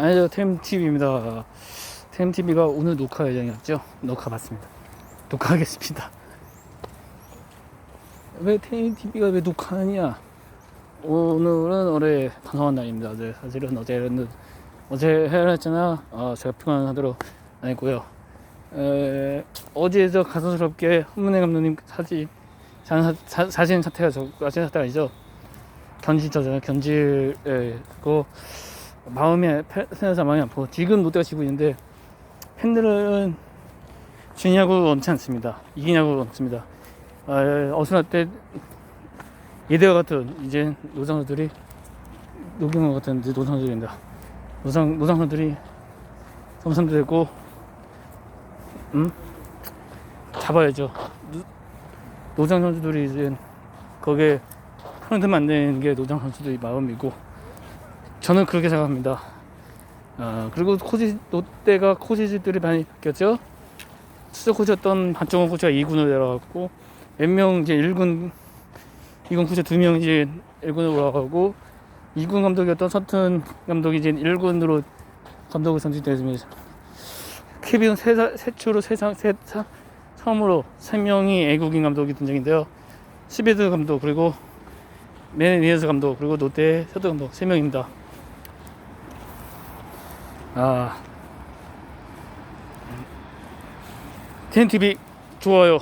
아니죠 템TV입니다. 템TV가 오늘 녹화 예정이었죠? 녹화 받습니다. 녹화하겠습니다. 왜 템TV가 왜 녹화하냐? 오늘은 올해 방송한 날입니다. 어제 사실은 어제는 어제 해야 했잖아. 어, 제가 평안하도록 안 했고요. 에, 어제 저 가소스럽게 한문혜 감독님 사진 사, 사, 사진 사태가 저 사진 사태가 아니죠? 견질 에, 그 마음이 팬에서 마음이 아프고 지금 롯데가 지고 있는데 팬들은 지냐고 원치 않습니다. 이기냐고 원습니다. 아, 어수나 때 이대와 같은 이제 노상들이 노경호 같은 노상들입니다. 노상 노상들이 섬선되고 음 잡아야죠. 노- 노장 선수들이 이제 거기에 프런트 만드는 게 노장 선수들의 마음이고 저는 그렇게 생각합니다. 아, 그리고 코치 롯데가 코치들이 많이 바뀌었죠. 수석 코치였던 박정호 코치가 2군으로 내려갔고 몇 명 이제 1군 2군 코치 2명 이제 1군으로 올라가고 2군 감독이었던 서튼 감독이 이제 1군으로 감독을 선출됐습니다. 케빈 세, 최초로 세상 세, 사, 처음으로 3명이 애국인 감독이 등장인데요. 시베드 감독 그리고 메니에스 감독 그리고 롯데 서드 감독 3명입니다. 아, 텐TV 좋아요.